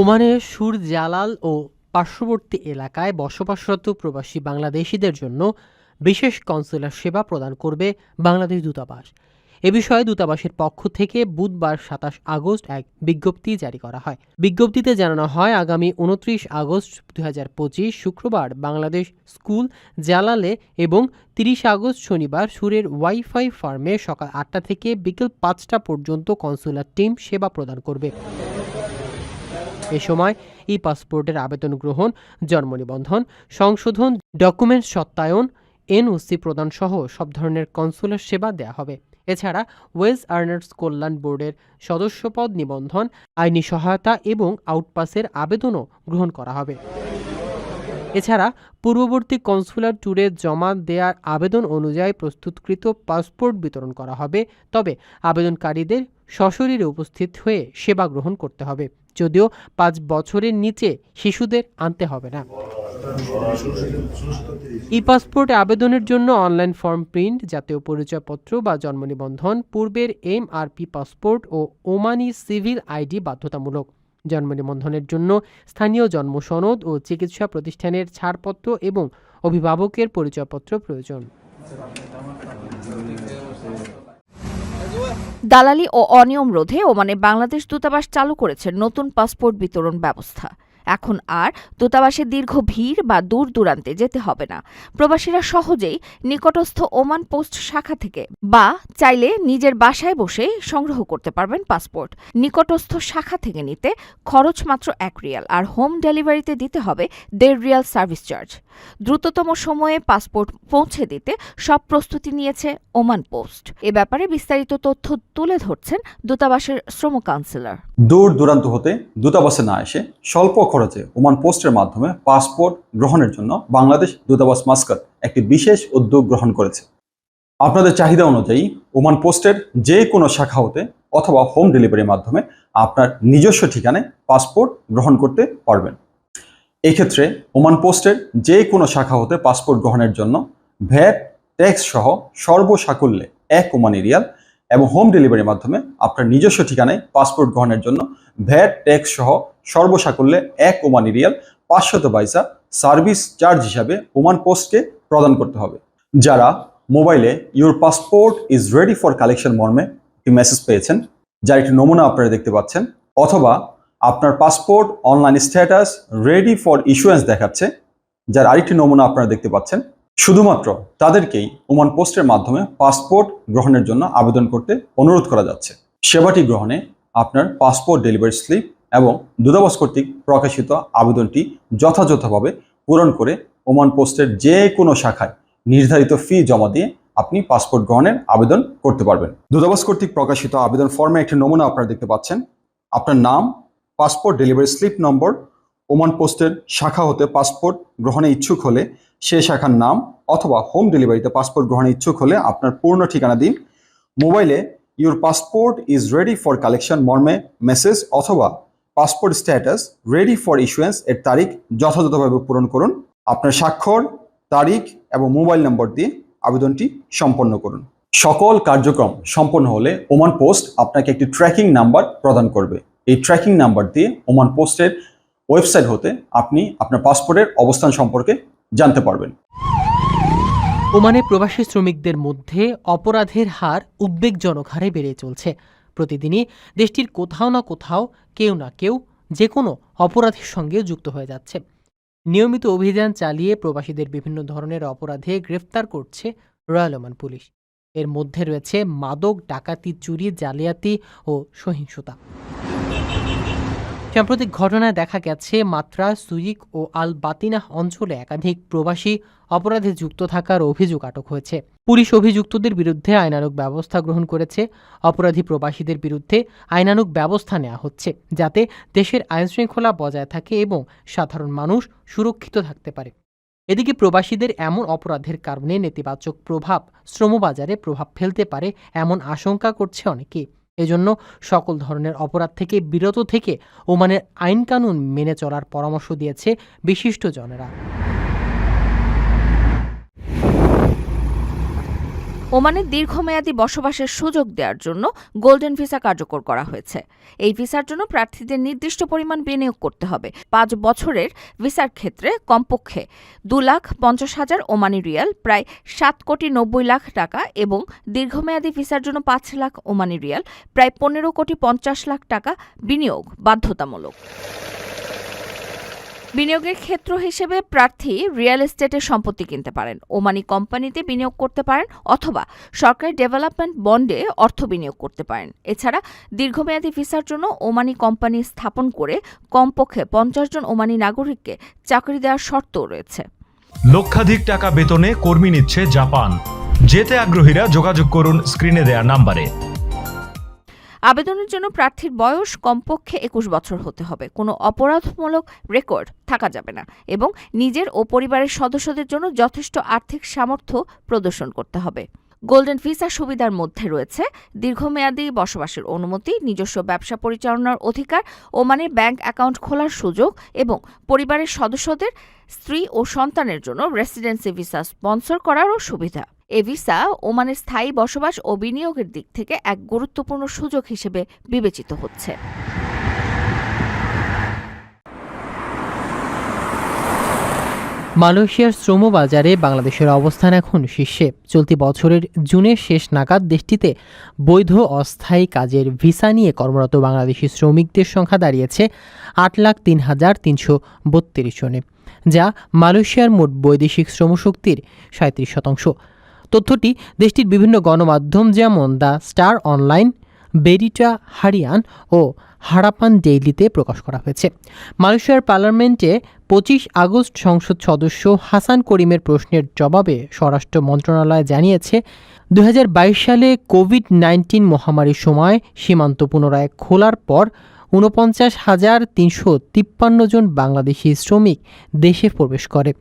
ওমানের সুর জালাল ও পার্শ্ববর্তী এলাকায় বসবাসরত প্রবাসী বাংলাদেশিদের জন্য বিশেষ কনসুলার সেবা প্রদান করবে বাংলাদেশ দূতাবাস। এ বিষয়ে দূতাবাসের পক্ষ থেকে বুধবার সাতাশ আগস্ট এক বিজ্ঞপ্তি জারি করা হয়। বিজ্ঞপ্তিতে জানানো হয়, আগামী উনত্রিশ আগস্ট দু হাজার পঁচিশ শুক্রবার বাংলাদেশ স্কুল জালালে এবং তিরিশ আগস্ট শনিবার সুরের ওয়াইফাই ফার্মে সকাল আটটা থেকে বিকেল পাঁচটা পর্যন্ত কনসুলার টিম সেবা প্রদান করবে। এ সময় ই পাসপোর্টের আবেদন গ্রহণ, জন্ম নিবন্ধন, সংশোধন ডকুমেন্ট সত্যায়ন, এনওসি প্রদান সহ সব ধরনের কনসুলার সেবা দেয়া হবে। এছাড়া ওয়েজ আর্নার্স কল্যাণ বোর্ডের সদস্যপদ নিবন্ধন, আইনি সহায়তা এবং আউটপাসের আবেদনও গ্রহণ করা হবে। এছাড়া পূর্ববর্তী কনসুলার ট্যুরে জমা দেওয়ার আবেদন অনুযায়ী প্রস্তুতকৃত পাসপোর্ট বিতরণ করা হবে। তবে আবেদনকারীদের সশরীরে উপস্থিত হয়ে সেবা গ্রহণ করতে হবে। যদিও পাঁচ বছরের নিচে শিশুদের আনতে হবে না। ই পাসপোর্ট আবেদনের জন্য অনলাইন ফর্ম প্রিন্ট, জাতীয় পরিচয়পত্র বা জন্ম নিবন্ধন, পূর্বের এম আর পি পাসপোর্ট ও ওমানি সিভিল আইডি বাধ্যতামূলক। জন্ম নিবন্ধনের জন্য স্থানীয় জন্ম সনদ ও চিকিৎসা প্রতিষ্ঠানের ছাড়পত্র এবং অভিভাবকের পরিচয়পত্র প্রয়োজন। দালালি ও অনিয়ম রোধে ওমানে বাংলাদেশ দূতাবাস চালু করেছে নতুন পাসপোর্ট বিতরণ ব্যবস্থা। এখন আর দূতাবাসে দীর্ঘ ভিড় বা দূর দূরান্তে যেতে হবে না। প্রবাসীরা সহজেই নিকটস্থ ওমান পোস্ট শাখা থেকে বা চাইলে নিজের বাসায় বসে সংগ্রহ করতে পারবেন পাসপোর্ট। নিকটস্থ শাখা থেকে নিতে খরচ মাত্র এক রিয়াল, আর হোম ডেলিভারিতে দিতে হবে দেড় রিয়াল সার্ভিস চার্জ। দ্রুততম সময়ে পাসপোর্ট পৌঁছে দিতে সব প্রস্তুতি নিয়েছে ওমান পোস্ট। এ ব্যাপারে বিস্তারিত তথ্য তুলে ধরছেন দূতাবাসের শ্রম কাউন্সিলর। দূর দূরান্ত হতে দূতাবাসে না এসে স্বল্প খরচে ওমান পোস্টের মাধ্যমে পাসপোর্ট গ্রহণের জন্য বাংলাদেশ দূতাবাস মাস্কাট একটি বিশেষ উদ্যোগ গ্রহণ করেছে। আপনাদের চাহিদা অনুযায়ী ওমান পোস্টের যে কোনো শাখা হতে অথবা হোম ডেলিভারির মাধ্যমে আপনার নিজস্ব ঠিকানায় পাসপোর্ট গ্রহণ করতে পারবেন। এক্ষেত্রে ওমান পোস্টের যে কোনো শাখা হতে পাসপোর্ট গ্রহণের জন্য ভ্যাট, ট্যাক্স সহ সর্বসাকুল্যে এক ওমান রিয়াল এবং হোম ডেলিভারির মাধ্যমে আপনার নিজস্ব ঠিকানায় পাসপোর্ট গ্রহণের জন্য ভ্যাট ট্যাক্স সহ সর্বসাকুল্যে এক ওমান রিয়াল পাঁচশত পয়সা সার্ভিস চার্জ হিসাবে ওমান পোস্টকে প্রদান করতে হবে। যারা মোবাইলে your passport is ready for collection মর্মে একটি মেসেজ পেয়েছেন, যার একটি নমুনা আপনারা দেখতে পাচ্ছেন, অথবা আপনার passport online status ready for issuance দেখাচ্ছে, যার আরেকটি নমুনা আপনারা দেখতে পাচ্ছেন শুধুমাত্র তাদেরকেই ওমান পোস্টের মাধ্যমে পাসপোর্ট গ্রহণের জন্য আবেদন করতে অনুরোধ করা যাচ্ছে। সেবাটি গ্রহণে আপনার পাসপোর্ট ডেলিভারি স্লিপ এবং দূতাবাস কর্তৃক প্রকাশিত আবেদনটি যথাযথভাবে পূরণ করে ওমান পোস্টের যে কোনো শাখায় নির্ধারিত ফি জমা দিয়ে আপনি পাসপোর্ট গ্রহণের আবেদন করতে পারবেন। দূতাবাস কর্তৃক প্রকাশিত আবেদন ফর্মে একটি নমুনা আপনারা দেখতে পাচ্ছেন। আপনার নাম, পাসপোর্ট ডেলিভারি স্লিপ নম্বর ওমান পোস্টের শাখা হতে পাসপোর্ট গ্রহণে ইচ্ছুক হলে সে শাখার নাম অথবা হোম ডেলিভারিতে পাসপোর্ট গ্রহণে ইচ্ছুক হলে আপনার পূর্ণ ঠিকানা দিন। মোবাইলে your passport is ready for collection মর্মে মেসেজ অথবা passport status ready for issuance এর তারিখ যথাযথভাবে পূরণ করুন। আপনার স্বাক্ষর, তারিখ এবং মোবাইল নম্বর দিয়ে আবেদনটি সম্পন্ন করুন। সকল কার্যক্রম সম্পন্ন হলে ওমান পোস্ট আপনাকে একটি ট্র্যাকিং নাম্বার প্রদান করবে। এই ট্র্যাকিং নাম্বার দিয়ে ওমান পোস্টের ওয়েবসাইট হতে আপনি আপনার পাসপোর্টের অবস্থান সম্পর্কে জানতে পারবেন। ওমানে প্রবাসী শ্রমিকদের মধ্যে অপরাধের হার উদ্বেগজনক হারে বেড়ে চলছে। প্রতিদিনই দেশটির কোথাও না কোথাও কেউ না কেউ যে কোনো অপরাধের সঙ্গে যুক্ত হয়ে যাচ্ছে। নিয়মিত অভিযান চালিয়ে প্রবাসীদের বিভিন্ন ধরনের অপরাধে গ্রেফতার করছে রয়্যাল ওমান পুলিশ। এর মধ্যে রয়েছে মাদক, ডাকাতি, চুরি, জালিয়াতি ও সহিংসতা। সাম্প্রতিক ঘটনায় দেখা গেছে, মাত্রা সুইক ও আল বাতিনাহ অঞ্চলে একাধিক প্রবাসী অপরাধে যুক্ত থাকার অভিযোগ আটক হয়েছে। পুলিশ অভিযুক্তদের বিরুদ্ধে আইনানুগ ব্যবস্থা গ্রহণ করেছে। অপরাধী প্রবাসীদের বিরুদ্ধে আইনানুগ ব্যবস্থা নেওয়া হচ্ছে, যাতে দেশের আইনশৃঙ্খলা বজায় থাকে এবং সাধারণ মানুষ সুরক্ষিত থাকতে পারে। এদিকে প্রবাসীদের এমন অপরাধের কারণে নেতিবাচক প্রভাব শ্রমবাজারে প্রভাব ফেলতে পারে এমন আশঙ্কা করছে অনেকে এজন্য সকল ধরনের অপরাধ থেকে বিরত থেকে ওমানের আইনকানুন মেনে চলার পরামর্শ দিয়েছে বিশিষ্টজনেরা ওমানে দীর্ঘমেয়াদী বসবাসের সুযোগ দেওয়ার জন্য গোল্ডেন ভিসা কার্যকর করা হয়েছে। এই ভিসার জন্য প্রার্থীদের নির্দিষ্ট পরিমাণ বিনিয়োগ করতে হবে। পাঁচ বছরের ভিসার ক্ষেত্রে কমপক্ষে দু লাখ পঞ্চাশ হাজার ওমানি রিয়াল, প্রায় সাত কোটি নব্বই লাখ টাকা এবং দীর্ঘমেয়াদী ভিসার জন্য পাঁচ লাখ ওমানি রিয়াল, প্রায় পনেরো কোটি পঞ্চাশ লাখ টাকা বিনিয়োগ বাধ্যতামূলক। বিনিয়োগের ক্ষেত্র হিসেবে প্রার্থী রিয়েল এস্টেটের সম্পত্তি কিনতে পারেন। ওমানি কোম্পানিতে বিনিয়োগ করতে পারেন অথবা সরকারি ডেভেলপমেন্ট বন্ডে অর্থ বিনিয়োগ করতে পারেন। এছাড়া দীর্ঘমেয়াদী ভিসার জন্য ওমানি কোম্পানি স্থাপন করে কমপক্ষে পঞ্চাশ জন ওমানি নাগরিককে চাকরি দেওয়ার শর্তও রয়েছে। লক্ষাধিক টাকা বেতনে কর্মী নিচ্ছে জাপান। যেতে আগ্রহীরা যোগাযোগ করুন স্ক্রিনে দেয়া নাম্বারে। আবেদনের জন্য প্রার্থীর বয়স কমপক্ষে একুশ বছর হতে হবে। কোনো অপরাধমূলক রেকর্ড থাকা যাবে না এবং নিজের ও পরিবারের সদস্যদের জন্য যথেষ্ট আর্থিক সামর্থ্য প্রদর্শন করতে হবে। গোল্ডেন ভিসা সুবিধার মধ্যে রয়েছে দীর্ঘমেয়াদী বসবাসের অনুমতি, নিজস্ব ব্যবসা পরিচালনার অধিকার ওমানে ব্যাংক অ্যাকাউন্ট খোলার সুযোগ এবং পরিবারের সদস্যদের স্ত্রী ও সন্তানের জন্য রেসিডেন্সি ভিসা স্পন্সর করারও সুবিধা। এ ভিসা ওমানের স্থায়ী বসবাস ও বিনিয়োগের দিক থেকে এক গুরুত্বপূর্ণ সুযোগ হিসেবে বিবেচিত হচ্ছে। মালয়েশিয়ার শ্রম বাজারে বাংলাদেশের অবস্থান এখন শীর্ষে। চলতি বছরের জুনের শেষ নাগাদ দেশটিতে বৈধ অস্থায়ী কাজের ভিসা নিয়ে কর্মরত বাংলাদেশি শ্রমিকদের সংখ্যা দাঁড়িয়েছে আট লাখ তিন হাজার তিনশো বত্রিশ জনে, যা মালয়েশিয়ার মোট বৈদেশিক শ্রমশক্তির সাঁত্রিশ শতাংশ। তথ্যটি দেশটির বিভিন্ন গণমাধ্যম যেমন the Star online, Berita Harian O Harapan ডেইলিতে প্রকাশ করা হয়েছে। মালয়েশিয়ার পার্লামেন্টে পঁচিশ আগস্ট সংসদ সদস্য হাসান করিমের প্রশ্নের জবাবে স্বরাষ্ট্র মন্ত্রণালয় জানিয়েছে দু হাজার বাইশ সালে কোভিড নাইন্টিন মহামারীর সময় সীমান্ত পুনরায় খোলার পর ঊনপঞ্চাশ হাজার তিনশো তিপ্পান্ন জন বাংলাদেশি শ্রমিক দেশে প্রবেশ করে।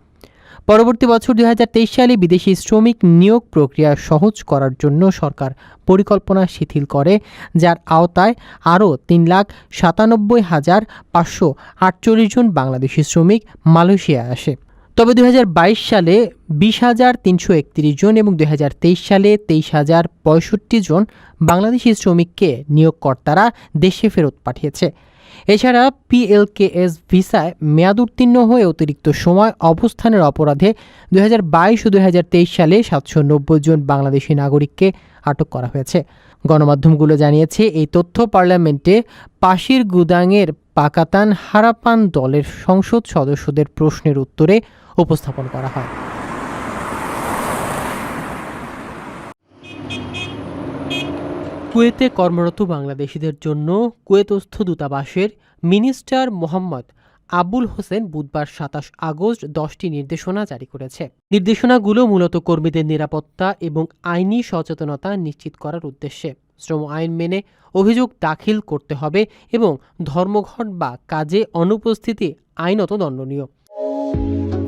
পরবর্তী বছর দুই সালে বিদেশি শ্রমিক নিয়োগ প্রক্রিয়া সহজ করার জন্য সরকার পরিকল্পনা শিথিল করে, যার আওতায় আরও তিন লাখ সাতানব্বই হাজার পাঁচশো আটচল্লিশ জন বাংলাদেশি শ্রমিক মালয়েশিয়ায় আসে। তবে দুই হাজার বাইশ সালে বিশ হাজার তিনশো একত্রিশ জন এবং দু হাজার তেইশ সালে তেইশ হাজার পঁয়ষট্টি জন বাংলাদেশি শ্রমিককে নিয়োগকর্তারা দেশে ফেরত পাঠিয়েছে। এছাড়া পিএলকেএস ভিসায় মেয়াদ উত্তীর্ণ হয়ে অতিরিক্ত সময় অবস্থানের অপরাধে দুই ও দুই হাজার তেইশ সালে সাতশো নব্বই জন বাংলাদেশি নাগরিককে আটক করা হয়েছে। গণমাধ্যমগুলো জানিয়েছে, এই তথ্য পার্লামেন্টে পাশির গুদাংয়ের পাকাতান হারাপান দলের সংসদ সদস্যদের প্রশ্নের উত্তরে উপস্থাপন করা হয়। কুয়েতে কর্মরত বাংলাদেশিদের জন্য কুয়েতস্থ দূতাবাসের মিনিস্টার মোহাম্মদ আবুল হোসেন বুধবার সাতাশ আগস্ট দশটি নির্দেশনা জারি করেছে। নির্দেশনাগুলো মূলত কর্মীদের নিরাপত্তা এবং আইনি সচেতনতা নিশ্চিত করার উদ্দেশ্যে। শ্রম আইন মেনে অভিযোগ দাখিল করতে হবে এবং ধর্মঘট বা কাজে অনুপস্থিতি আইনত দণ্ডনীয়।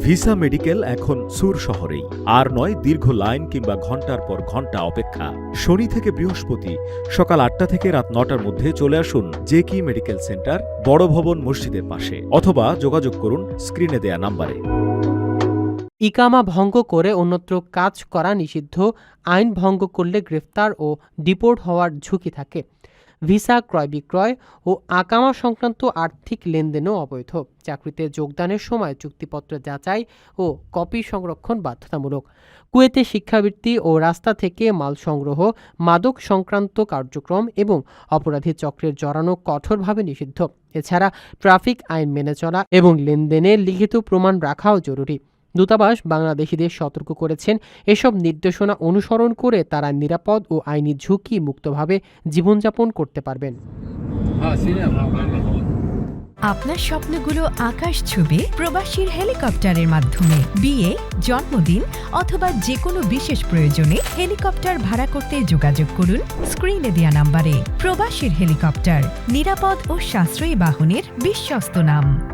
ভিসা মেডিকেল এখন সুর শহরেই। আর নয়, দীর্ঘ লাইন কিংবা ঘণ্টার পর ঘণ্টা অপেক্ষা। শনি থেকে বৃহস্পতি, সকাল আটটা থেকে রাত নটার মধ্যে চলে আসুন জেকি মেডিকেল সেন্টার, বড় ভবন মসজিদের পাশে। অথবা যোগাযোগ করুন স্ক্রিনে দেয়া নাম্বারে। ইকামা ভঙ্গ করে অন্যত্র কাজ করা নিষিদ্ধ, আইন ভঙ্গ করলে গ্রেফতার ও ডিপোর্ট হওয়ার ঝুঁকি থাকে। ভিসা, ক্রয় বিক্রয় ও আকামা সংক্রান্ত আর্থিক লেনদেনও অবৈধ। চাকরিতে যোগদানের সময় চুক্তিপত্র যাচাই ও কপি সংরক্ষণ বাধ্যতামূলক। কুয়েতে শিক্ষাবৃত্তি ও রাস্তা থেকে মাল সংগ্রহ, মাদক সংক্রান্ত কার্যক্রম এবং অপরাধী চক্রের জড়ানো কঠোরভাবে নিষিদ্ধ। এছাড়া ট্রাফিক আইন মেনে চলা এবং লেনদেনে লিখিত প্রমাণ রাখাও জরুরি। দূতাবাস বাংলাদেশিদের সতর্ক করেছেন এসব নির্দেশনা অনুসরণ করে তারা নিরাপদ ও আইনি ঝুঁকি মুক্তভাবে জীবনযাপন করতে পারবেন। আপনার স্বপ্নগুলো আকাশ ছুবে প্রবাসীর হেলিকপ্টারের মাধ্যমে বিয়ে জন্মদিন অথবা যে কোনো বিশেষ প্রয়োজনে হেলিকপ্টার ভাড়া করতে যোগাযোগ করুন স্ক্রিনে দেয়া নাম্বারে। প্রবাসীর হেলিকপ্টার নিরাপদ ও সাশ্রয়ী বাহনের বিশ্বস্ত নাম।